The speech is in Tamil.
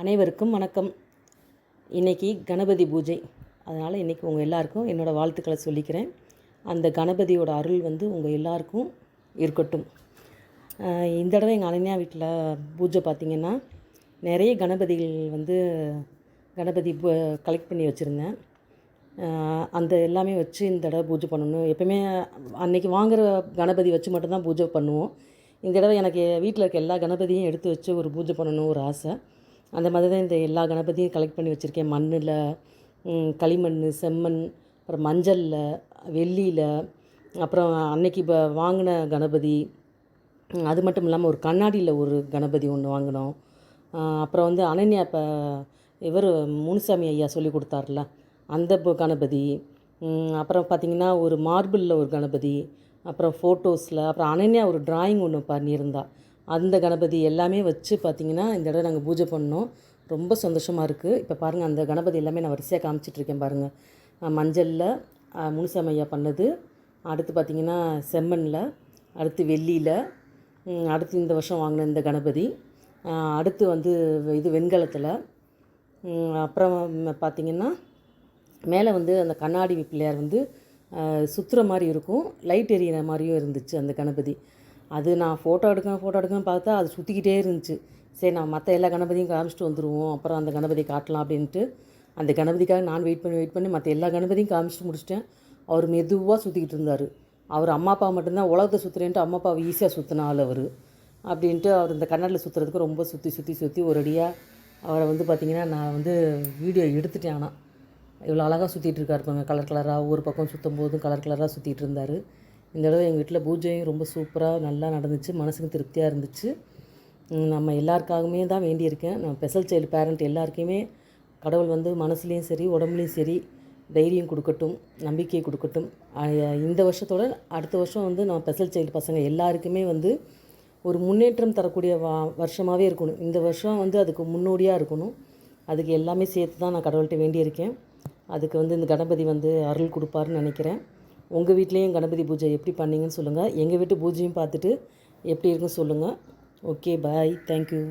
அனைவருக்கும் வணக்கம். இன்னைக்கு கணபதி பூஜை. அதனால் இன்றைக்கி உங்கள் எல்லாருக்கும் என்னோடய வாழ்த்துக்களை சொல்லிக்கிறேன். அந்த கணபதியோட அருள் வந்து உங்கள் எல்லாருக்கும் இருக்கட்டும். இந்த தடவை எங்கள் அனன்யா வீட்டில் பூஜை பார்த்திங்கன்னா நிறைய கணபதிகள் வந்து கணபதி கலெக்ட் பண்ணி வச்சுருந்தேன். அந்த எல்லாமே வச்சு இந்த தடவை பூஜை பண்ணணும். எப்பவுமே அன்னைக்கு வாங்குற கணபதி வச்சு மட்டும்தான் பூஜை பண்ணுவோம். இந்த தடவை எனக்கு வீட்டில் இருக்க எல்லா கணபதியும் எடுத்து வச்சு ஒரு பூஜை பண்ணணும் ஒரு ஆசை. அந்த மாதிரி தான் இந்த எல்லா கணபதியும் கலெக்ட் பண்ணி வச்சுருக்கேன். மண்ணில் களிமண் செம்மண் அப்புறம் மஞ்சளில் வெள்ளியில் அப்புறம் அன்னைக்கு இப்போ வாங்கின கணபதி அது மட்டும் இல்லாமல் ஒரு கண்ணாடியில் ஒரு கணபதி ஒன்று வாங்கினோம். அப்புறம் வந்து அனன்யா இப்போ இவர் முனுசாமி ஐயா சொல்லி கொடுத்தார்ல அந்த கணபதி அப்புறம் பார்த்திங்கன்னா ஒரு மார்பிளில் ஒரு கணபதி அப்புறம் ஃபோட்டோஸில் அப்புறம் அனன்யா ஒரு டிராயிங் ஒன்று பண்ணியிருந்தா. அந்த கணபதி எல்லாமே வச்சு பார்த்திங்கன்னா இந்த தடவை நாங்கள் பூஜை பண்ணோம். ரொம்ப சந்தோஷமாக இருக்குது இப்போ பாருங்கள் அந்த கணபதி எல்லாமே நான் வரிசையாக காமிச்சிட்ருக்கேன் பாருங்கள் மஞ்சளில் முனுசாமி பண்ணது. அடுத்து பார்த்திங்கன்னா செம்மண்ணில் அடுத்து வெள்ளியில் அடுத்து இந்த வருஷம் வாங்கின இந்த கணபதி. அடுத்து வந்து இது வெண்கலத்தில். அப்புறம் பார்த்திங்கன்னா மேலே வந்து அந்த கண்ணாடி பிள்ளையார் வந்து சுற்றுற மாதிரி இருக்கும். லைட் எரியிற மாதிரியும் இருந்துச்சு அந்த கணபதி. அது நான் ஃபோட்டோ எடுக்கணும் ஃபோட்டோ எடுக்கணும் பார்த்தா அது சுற்றிக்கிட்டே இருந்துச்சு. சரி நான் மற்ற எல்லா கணபதியும் காமிச்சிட்டு வந்துடுவோம் அப்புறம் அந்த கணபதி காட்டலாம் அப்படின்ட்டு. அந்த கணபதிக்காக நான் வெயிட் பண்ணி வெயிட் பண்ணி மற்ற எல்லா கணபதியும் காமிச்சிட்டு முடிச்சிட்டேன். அவர் மெதுவாக சுற்றிக்கிட்டு இருந்தார். அவர் அம்மா அப்பா மட்டும்தான் உலகத்தை சுற்றுறேன்ட்டு அம்மா அப்பாவை ஈஸியாக சுற்றின ஆள் அவர். அப்படின்ட்டு அவர் இந்த கண்ணாடியில் சுற்றுறதுக்கு ரொம்ப சுற்றி சுற்றி சுற்றி ஒரு அடியாக அவரை வந்து பார்த்திங்கன்னா நான் வந்து வீடியோ எடுத்துட்டேன் ஆனால் இவ்வளோ அழகாக சுற்றிட்டு இருக்காரு பாருங்க. கலர் கலராக ஒவ்வொரு பக்கம் சுற்றும் போதும் கலர் கலராக சுற்றிட்டு இருந்தார். இந்த தடவை எங்கள் வீட்டில் பூஜையும் ரொம்ப சூப்பராக நல்லா நடந்துச்சு. மனசுக்கு திருப்தியாக இருந்துச்சு. நம்ம எல்லாருக்காகவுமே தான் வேண்டியிருக்கேன். நான் ஸ்பெஷல் சைல்டு பேரண்ட் எல்லாருக்குமே கடவுள் வந்து மனசுலேயும் சரி உடம்புலையும் சரி தைரியம் கொடுக்கட்டும் நம்பிக்கை கொடுக்கட்டும். இந்த வருஷத்தோட அடுத்த வருஷம் வந்து நம்ம ஸ்பெஷல் சைல்டு பசங்க எல்லாருக்குமே வந்து ஒரு முன்னேற்றம் தரக்கூடிய வா வருஷமாகவே இருக்கணும். இந்த வருஷம் வந்து அதுக்கு முன்னோடியாக இருக்கணும். அதுக்கு எல்லாமே சேர்த்து தான் நான் கடவுள்கிட்ட வேண்டியிருக்கேன். அதுக்கு வந்து இந்த கணபதி வந்து அருள் கொடுப்பாருன்னு நினைக்கிறேன். உங்கள் வீட்லேயும் கணபதி பூஜை எப்படி பண்ணீங்கன்னு சொல்லுங்கள் எங்கள் வீட்டு பூஜையும் பார்த்துட்டு எப்படி இருக்குன்னு சொல்லுங்கள் ஓகே பாய் தேங்க்யூ